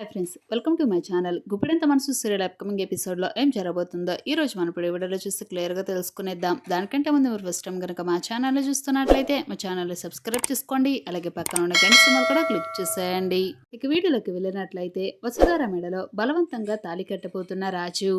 Hi friends welcome to my channel Guppedantha Manasu serial upcoming ఎపిసోడ్లో ఏం జరగబోతుందో ఈ రోజు మనం ఇప్పుడు వీడియోలో చూసి క్లియర్గా తెలుసుకునేద్దాం. దానికంటే ముందు మీరు ఫస్ట్ టైం కనుక మా ఛానల్లో చూస్తున్నట్లయితే మా ఛానల్ని సబ్స్క్రైబ్ చేసుకోండి అలాగే పక్కన ఉన్న గంట సింబల్ కూడా క్లిక్ చేసేయండి. ఇక వీడియోలోకి వెళ్ళినట్లయితే వసుధార మెడలో బలవంతంగా తాళి కట్టబోతున్న రాజు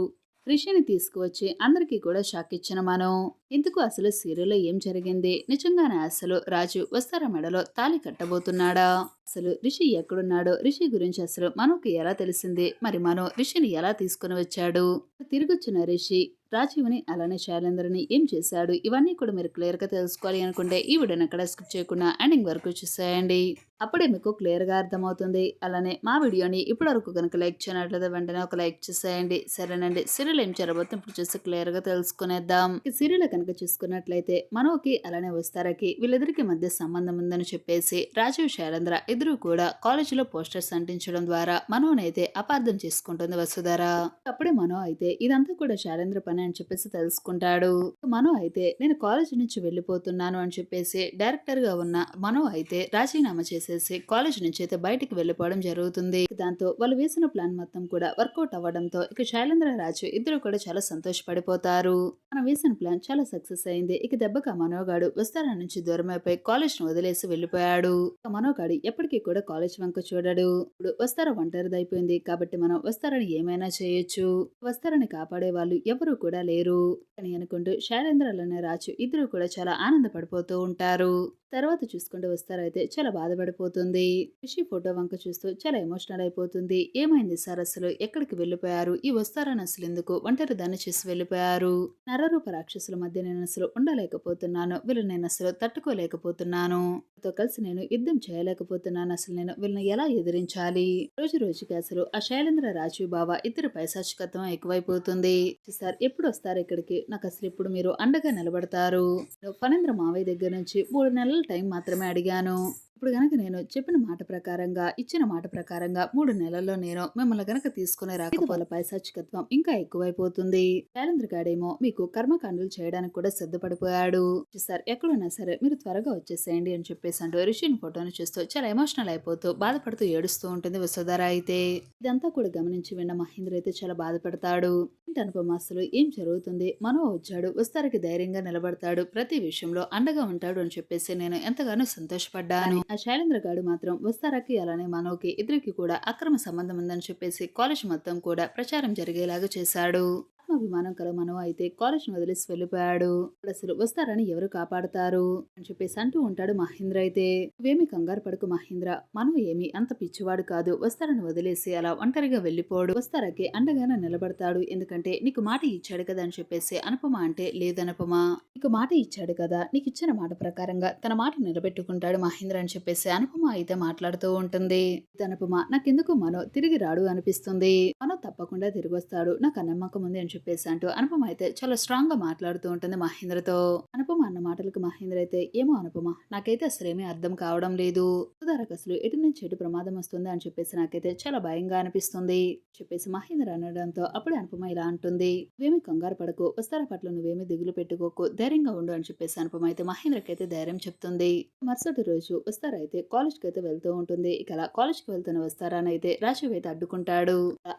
రిషిని తీసుకువచ్చి అందరికీ కూడా షాక్ ఇచ్చిన మనం. ఇందుకు అసలు సీరియల్లో ఏం జరిగింది? నిజంగానే అసలు రాజు వస్తారా మెడలో తాళి కట్టబోతున్నాడా? అసలు రిషి ఎక్కడున్నాడో రిషి గురించి అసలు మనోకి ఎలా తెలిసింది? మరి మనో రిషిని ఎలా తీసుకుని వచ్చాడు? తిరిగొచ్చిన రిషి రాజీవ్ని అలానే శైలేంద్రని ఏం చేశాడు? ఇవన్నీ కూడా మీరు క్లియర్గా తెలుసుకోవాలి అనుకుంటే ఈ వీడియోని ఎక్కడ స్కిప్ చేయకుండా ఎండింగ్ వరకు చూసేయండి. అప్పుడే మీకు క్లియర్గా అర్థమవుతుంది. అలానే మా వీడియోని ఇప్పటి వరకు కనుక లైక్ చేయనట్లయితే వెంటనే ఒక లైక్ చేసేయండి. సరేనండి సీరియల్ ఏం జరగబోతుంది ఇప్పుడు చూసి క్లియర్గా తెలుసుకునేద్దాం. ఈ సీరియల్ కనుక చూసుకున్నట్లయితే మనోకి అలానే వస్తారకి వీళ్ళిద్దరికి మధ్య సంబంధం ఉందని చెప్పేసి రాజీవ్ శైలేంద్ర ఇద్దరు కూడా కాలేజీలో పోస్టర్స్ అంటించడం ద్వారా మనోనైతే అపార్థం చేసుకుంటుంది వసుధర. అప్పుడే మనో అయితే ఇదంతా కూడా శాలేంద్ర పని అని చెప్పేసి తెలుసుకుంటాడు. మనో అయితే నేను కాలేజ్ నుంచి వెళ్ళిపోతున్నాను అని చెప్పేసి డైరెక్టర్గా ఉన్న మనో అయితే రాజీనామా చేసేసి కాలేజ్ నుంచి అయితే బయటికి వెళ్ళిపోవడం జరుగుతుంది. దాంతో వాళ్ళు వేసిన ప్లాన్ మొత్తం కూడా వర్కౌట్ అవ్వడంతో ఇక శైలేంద్ర రాజు ఇద్దరు కూడా చాలా సంతోషపడిపోతారు. మనం వేసిన ప్లాన్ చాలా సక్సెస్ అయింది. ఇక దెబ్బక మనోగాడు విస్తారా నుంచి దూరం అయిపోయి కాలేజ్ను వదిలేసి వెళ్ళిపోయాడు. మనోగాడు మనోగాడు ఎప్పటికీ కూడా కాలేజ్ వంక చూడడు. ఇప్పుడు వస్తారా ఒంటరిదైపోయింది కాబట్టి మనం వస్తారని ఏమైనా చేయొచ్చు. వస్తారని కాపాడే వాళ్ళు ఎవరు కూడా లేరు. అని అనుకుంటూ శైలేంద్రలోనే రాజు ఇద్దరు కూడా చాలా ఆనందపడిపోతూ ఉంటారు. తర్వాత చూసుకుంటూ వస్తారైతే చాలా బాధపడిపోతుంది. రిషి ఫోటో వంక చూస్తూ చాలా ఎమోషనల్ అయిపోతుంది. ఏమైంది సార్ అసలు? ఎక్కడికి వెళ్ళిపోయారు? ఈ వస్తారని అసలు ఎందుకు? ఒంటరి దాన్ని చేసి వెళ్ళిపోయారు. నరరూప రాక్షసుల మధ్య నేను అసలు ఉండలేకపోతున్నాను. వీళ్ళు నేను అసలు తట్టుకోలేకపోతున్నాను. తో కలిసి నేను యుద్ధం చేయలేకపోతున్నాను. అసలు నేను. వీళ్ళని ఎలా ఎదిరించాలి? రోజు రోజుకి అసలు ఆ శైలేంద్ర రాజు బావ ఇద్దరు పైశాచికత్వం ఎక్కువైపోతుంది. సార్ ఎప్పుడు వస్తారు ఇక్కడికి? నాకు అసలు ఇప్పుడు మీరు అండగా నిలబడతారు? ఫణేంద్ర మావయ్య దగ్గర నుంచి మూడు నెలల టైం మాత్రమే అడిగాను. ఇప్పుడు గనక నేను చెప్పిన మాట ప్రకారంగా ఇచ్చిన మాట ప్రకారంగా మూడు నెలల్లో నేను మిమ్మల్ని గనక తీసుకునే రాకపోల పైశాచికత్వం ఇంకా ఎక్కువైపోతుంది. శైలేంద్ర గాడేమో మీకు కర్మకాండలు చేయడానికి కూడా సిద్ధపడిపోయాడు. సార్ ఎక్కడున్నా సరే మీరు త్వరగా వచ్చేసేయండి అని చెప్పేసి అంటూ రిషిని ఫోటోను చూస్తూ చాలా ఎమోషనల్ అయిపోతూ బాధపడుతూ ఏడుస్తూ ఉంటుంది వసుధర అయితే. ఇదంతా కూడా గమనించి విన్న మహేంద్ర అయితే చాలా బాధపడతాడు. అనుపమ అసలు? ఏం జరుగుతుంది? మనో వచ్చాడు వస్తారకి ధైర్యంగా నిలబడతాడు ప్రతి విషయంలో అండగా ఉంటాడు అని చెప్పేసి నేను ఎంతగానో సంతోషపడ్డాను. ఆ శైలేంద్ర గాడు మాత్రం వస్తారాకి అలానే మనోకి? ఇద్దరికి కూడా అక్రమ సంబంధం ఉందని చెప్పేసి కాలేజ్ మొత్తం కూడా ప్రచారం జరిగేలాగా చేశాడు. ఆత్మాభిమానం కల మనో అయితే కాలేజ్ వదిలేసి వెళ్ళిపోయాడు. అసలు వస్తారని ఎవరు కాపాడుతారు? అని చెప్పేసి అంటూ ఉంటాడు మహేంద్ర అయితే. నువ్వేమి కంగారు పడుకు మహేంద్ర. మనం ఏమి అంత పిచ్చివాడు కాదు. వస్తారని వదిలేసి అలా ఒంటరిగా వెళ్ళిపోడు. వస్తారకి అండగానే నిలబడతాడు. ఎందుకంటే నీకు మాట ఇచ్చాడు కదా అని చెప్పేసి అనుపమ అంటే లేదనుపమ. నీకు మాట ఇచ్చాడు కదా. నీకు ఇచ్చిన మాట ప్రకారంగా తన మాట నిలబెట్టుకుంటాడు మహేంద్ర అని చెప్పేసి అనుపమ అయితే మాట్లాడుతూ ఉంటుంది. అనుపమ నాకెందుకు మనో? తిరిగి రాడు అనిపిస్తుంది. మనో తప్పకుండా తిరిగి వస్తాడు. నాకు ఆ నమ్మకం ఉంది అని చెప్పేసి అంటూ అనుపమ అయితే చాలా స్ట్రాంగ్గా మాట్లాడుతూ ఉంటుంది మహేంద్రతో. అనుపమ అన్న మాటలకు మహేంద్ర అయితే ఏమో అనుపమ నాకైతే అసలేమీ అర్థం కావడం లేదు. సుధారకు అసలు ఎటు నుంచి ఎటు ప్రమాదం వస్తుంది? అని చెప్పేసి నాకైతే చాలా భయంగా అనిపిస్తుంది. చెప్పేసి మహేంద్ర అనడంతో అప్పుడే అనుపమ ఇలా అంటుంది. నువ్వేమి కంగారు పడకు వస్తారా పట్ల నువ్వేమి దిగులు పెట్టుకోకు ధైర్యంగా ఉండు అని చెప్పేసి అనుపమ అయితే మహేంద్రకైతే ధైర్యం చెప్తుంది. మరుసటి రోజు వస్తారా అయితే కాలేజ్కి అయితే వెళ్తూ ఉంటుంది. ఇక అలా కాలేజ్కి వెళ్తున్న వస్తారాని అయితే రాజు అయితే అడ్డుకుంటాడు.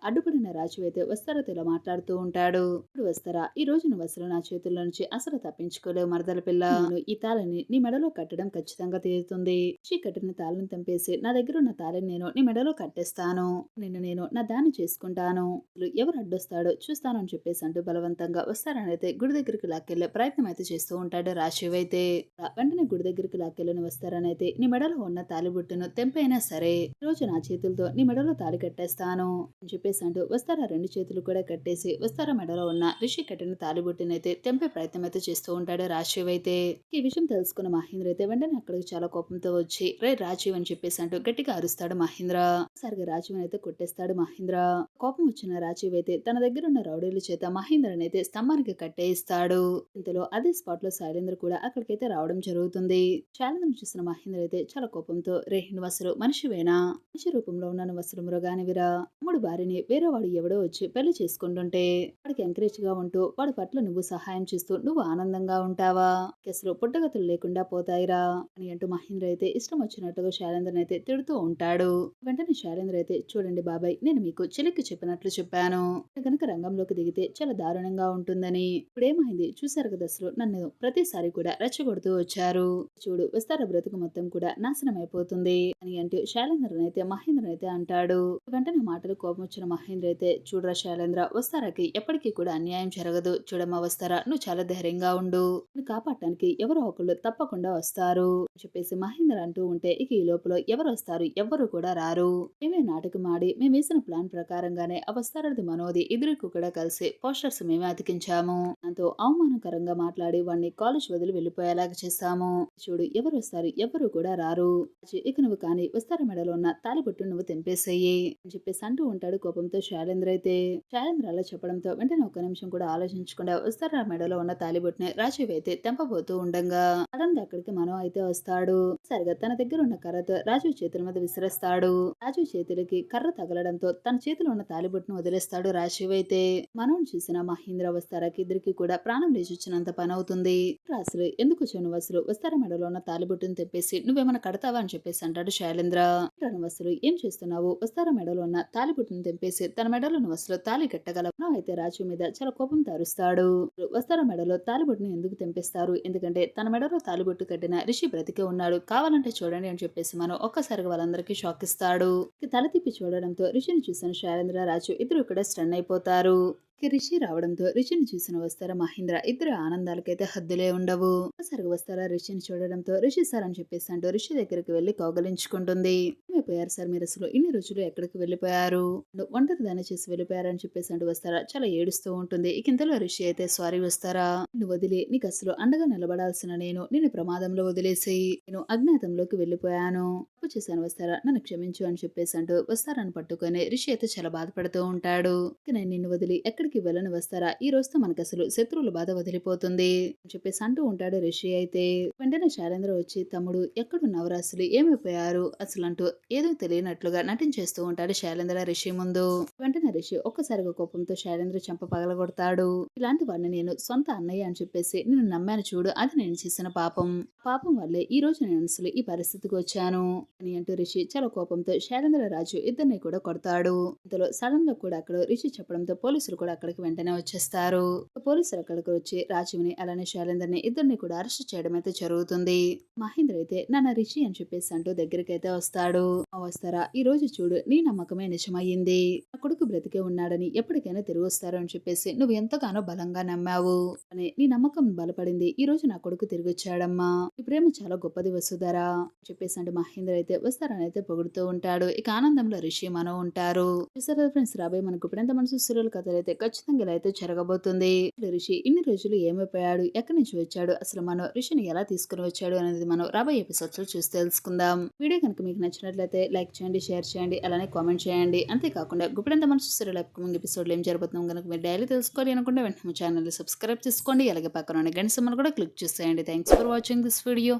అడ్డుపడిన రాజు అయితే వస్తారాతో ఇలా మాట్లాడుతూ ఉంటాడు. ఇప్పుడు వస్తారా? ఈ రోజు నువ్వు అసలు నా చేతుల్లో నుంచి అసలు తప్పించుకోలేవు మరదల పిల్ల. ఈ తాళని నీ మెడలో కట్టడం ఖచ్చితంగా తీరుతుంది. షీ కట్టిన తాళని తెంపేసి నా దగ్గర ఉన్న తాళని నేను నీ మెడలో కట్టేస్తాను. నిన్ను నేను నా దాన్ని చేసుకుంటాను. ఎవరు అడ్డొస్తాడో చూస్తాను అని చెప్పేసి అంటూ బలవంతంగా వస్తారని అయితే గుడి దగ్గరికి లాక్కెళ్ళే ప్రయత్నం అయితే చేస్తూ ఉంటాడు రాశివ్ అయితే. వెంటనే గుడి దగ్గరికి లాక్కెళ్ళని వస్తారని అయితే నీ మెడలో ఉన్న తాలిబుట్టును తెంపైనా సరే ఈ రోజు నా చేతులతో నీ మెడలో తాళి కట్టేస్తాను అని చెప్పేసి అంటూ వస్తారా? రెండు చేతులు కూడా కట్టేసి వస్తారా? మెడలో ఉన్న రిషి కట్టిన తాలిబుట్టుని తెంపే ప్రయత్నం అయితే చేస్తూ ఉంటాడు రాజీవ్ అయితే. ఈ విషయం తెలుసుకున్న మహేంద్ర అయితే వెంటనే అక్కడికి చాలా కోపంతో వచ్చి రే రాజీవ్ అని చెప్పేసి అంటూ గట్టిగా అరుస్తాడు మహేంద్ర. సరిగా రాజీవ్ అయితే కొట్టేస్తాడు మహేంద్ర. కోపం వచ్చిన రాజీవ్ అయితే తన దగ్గర ఉన్న రౌడీల చేత మహేంద్రని అయితే స్తంభానికి కట్టేయిస్తాడు. ఇంతలో అదే స్పాట్లో శైలేంద్ర కూడా అక్కడికైతే రావడం జరుగుతుంది. శైలేంద్ర చూసిన మహేంద్ర అయితే చాలా కోపంతో రే నువ్వు మనిషి మనిషివేనా మనిషి రూపంలో ఉన్న నువ్వు అసలు మృగానివిరా. మూడు భార్యని వేరే వాడు ఎవడో వచ్చి పెళ్ళి చేసుకుంటుంటే వాడికి ఎంకరేజ్గా ఉంటూ వాడి పట్ల నువ్వు సహాయం చేస్తూ నువ్వు ఆనందంగా ఉంటావా? కేసులో పుట్టగతులు లేకుండా పోతాయిరా అని అంటూ మహేంద్ర అయితే ఇష్టం వచ్చినట్టుగా శైలేంద్రన్ అయితే తిడుతూ ఉంటాడు. వెంటనే శైలేంద్ర అయితే చూడండి బాబాయ్ నేను మీకు చిలిక్కి చెప్పినట్లు చెప్పాను. కనుక రంగంలోకి దిగితే చాలా దారుణంగా ఉంటుందని. ఇప్పుడేమైంది? చూశారు కదా అసలు. నన్ను ప్రతిసారి కూడా రెచ్చగొడుతూ వచ్చారు. చూడు విస్తార బ్రతుకు మొత్తం కూడా నాశనం అయిపోతుంది అని అంటూ శైలేంద్రన్ అయితే మహేంద్రన్ అయితే అంటాడు. వెంటనే మాటలు కోపం వచ్చిన మహేంద్ర అయితే చూడరా శైలేంద్ర వస్తారాకి ఎప్పటికీ కూడా అన్యాయం జరగదు. చూడమ్మా వస్తారా నువ్వు చాలా ధైర్యంగా ఉండు. కాపాడటానికి ఎవరో ఒకళ్ళు తప్పకుండా వస్తారు చెప్పేసి మహేంద్ర అంటూ ఉంటే ఇక ఈ లోపల ఎవరు వస్తారు? ఎవ్వరు కూడా రారు. మేమే నాటకం ఆడి మేము వేసిన ప్లాన్ ప్రకారంగానే ఆ వస్తారది మనోది ఇద్దరికి కూడా కలిసి పోస్టర్స్ మేమే అతికించాము. దాంతో అవమానకరంగా మాట్లాడి వాడిని కాలేజ్ వదిలి వెళ్ళిపోయేలాగా చేస్తాము. చూడు ఎవరు వస్తారు? ఎవరు కూడా రారు. ఇక నువ్వు కానీ వస్తార మెడలో ఉన్న తాలిబొట్టు నువ్వు తెంపేసేయి అని చెప్పేసి అంటూ ఉంటాడు కోపంతో శైలేంద్ర అయితే. శైలేంద్ర అలా చెప్పడంతో వెంటనే ఒక నిమిషం కూడా ఆలోచించకుండా ఉస్తారా మెడలో ఉన్న తాలిబొట్టుని రాజీవ్ అయితే తెంపబోతూ ఉండగా. సడన్ అక్కడికి మనం అయితే వస్తాడు. సరిగా తన దగ్గర ఉన్న కర్రతో రాజు చేతుల మీద విసిరేస్తాడు. రాజు చేతులకి కర్ర తగలడంతో తన చేతిలో ఉన్న తాలిబొట్టును వదిలేస్తాడు రాజీవ్ అయితే మనం చూసిన మహేంద్ర వస్తారాకి ఇద్దరికి కూడా ప్రాణం లేచొచ్చినంత పని అవుతుంది రాసులు ఎందుకు వచ్చావు వస్తారా మెడలో ఉన్న తాలిబొట్టును తెప్పేసి నువ్వేమైనా కడతావా? అని చెప్పేసి అంటాడు శైలేంద్ర. నువ్వు ఏం చేస్తున్నావు? వస్తారా మెడలో ఉన్న తాలిబొట్టును తెంపేసి తన మెడలో వసలు తాలి కట్టగలవు? అయితే రాజు మీద చాలా కోపం తరుస్తాడు. వస్తార మెడలో? తాలిబొట్టును ఎందుకు తెంపేస్తారు? ఎందుకంటే తన మెడలో తాలిబొట్టు కట్టిన రిషి బ్రతికే ఉన్నాడు. కావాలంటే చూడండి అని చెప్పేసి మనం ఒక్కసారిగా వాళ్ళందరికీ షాక్ ఇస్తాడు. తల తిప్పి చూడడంతో రిషిని చూసిన శైలేంద్ర రాజు ఇద్దరు ఇక్కడ స్టన్ అయిపోతారు. రిషి రావడంతో రిషిని చూసిన వస్తారా మహేంద్ర? ఇద్దరు ఆనందాలకైతే హద్దులే ఉండవు. సరిగా వస్తారా రిషిని చూడడంతో రిషి సార్ అని చెప్పేసి అంటూ రిషి దగ్గరికి వెళ్ళి కౌగలించుకుంటుంది. ఏమైపోయారు సార్ మీరు అసలు? ఇన్ని రోజులు ఎక్కడికి వెళ్ళిపోయారు? ఒంటరి దాన్ని చేసి వెళ్ళిపోయారని చెప్పేసి అంటూ వస్తారా? చాలా ఏడుస్తూ ఉంటుంది. ఇక ఇంతలో రిషి అయితే సారీ వస్తారా? నిన్ను వదిలి నీకు అసలు అండగా నిలబడాల్సిన నేను నిన్ను ప్రమాదంలో వదిలేసి నేను అజ్ఞాతంలోకి వెళ్ళిపోయాను. తప్పు చేశాను వస్తారా? నన్ను క్షమించు అని చెప్పేసి అంటూ వస్తారని పట్టుకొని రిషి అయితే చాలా బాధపడుతూ ఉంటాడు. నేను నిన్ను వదిలి ఎక్కడికి వెళ్ళని వస్తారా? ఈ రోజుతో మనకు అసలు శత్రువుల బాధ వదిలిపోతుంది అని చెప్పేసి అంటూ ఉంటాడు రిషి. అయితే వెంటనే శైలేంద్ర వచ్చి తమ్ముడు ఎక్కడున్నావు అసలు? ఏమైపోయారు? అసలు అంటూ ఏదో తెలియనట్లుగా నటించేస్తూ ఉంటాడు శైలేంద్ర రిషి ముందు. వెంటనే రిషి ఒక్కసారిగా కోపంతో శైలేంద్ర చెంప పగలగొడతాడు. ఇలాంటి వాడిని నేను సొంత అన్నయ్య అని చెప్పేసి నేను నమ్మాను చూడు అది నేను చేసిన పాపం. పాపం వల్లే ఈ రోజు నేను అసలు ఈ పరిస్థితికి వచ్చాను అని అంటూ రిషి చాలా కోపంతో శైలేంద్ర రాజు ఇద్దరిని కూడా కొడతాడు. ఇంతలో సడన్గా కూడా అక్కడ రిషి చెప్పడంతో పోలీసులు కూడా అక్కడికి వెంటనే వచ్చేస్తారు. పోలీసులు అక్కడికి వచ్చి రాజీవ్ని అలానే శైలేందర్ని ఇద్దరిని కూడా అరెస్ట్ చేయడం అయితే జరుగుతుంది. మహేంద్ర అయితే నాన్న రిషి అని చెప్పేసి అంటూ దగ్గరికి అయితే వస్తాడు. "ఆ, వస్తారా? ఈ రోజు చూడు నీ నమ్మకమే నిజమయ్యింది. నా కొడుకు బ్రతికే ఉన్నాడని ఎప్పటికైనా తిరిగి వస్తారు అని చెప్పేసి నువ్వు ఎంతగానో బలంగా నమ్మావు. అని నీ నమ్మకం బలపడింది. ఈ రోజు నా కొడుకు తిరిగి వచ్చాడమ్మా. ఈ ప్రేమ చాలా గొప్పది వసుధారా చెప్పేసి అంటే మహేంద్ర అయితే వస్తారని అయితే పొగుడుతూ ఉంటాడు. ఇక ఆనందంలో రిషి మనం ఉంటారు. ఫ్రెండ్స్ రాబోయే మనకు ఇప్పుడెంత మనసు సీరియల్ కథలు అయితే ఖచ్చితంగా ఇలా అయితే జరగబోతుంది. ఋషి రిషి ఇన్ని రోజులు ఏమైపోయాడు? ఎక్కడి నుంచి వచ్చాడు? అసలు మనం ఋషిని ఎలా తీసుకుని వచ్చాడు అనేది మనం రాబోయే ఎపిసోడ్స్లో చూసి తెలుసుకుందాం. వీడియో కనుక మీకు నచ్చినట్లయితే లైక్ చేయండి షేర్ చేయండి అలానే కామెంట్ చేయండి. అంతేకాకుండా గుప్పెడంత మనసు సీరియల్ అప్కమింగ్ ఎపిసోడ్లో ఏం జరుగుతుందో కనుక మీరు డైలీ తెలుసుకోవాలి అనుకుంటే వెంటనే మా ఛానల్ సబ్స్క్రైబ్ చేసుకోండి. అలాగే పక్కన ఉన్న గంట సింబల్ కూడా క్లిక్ చేసేయండి. Thanks for watching this video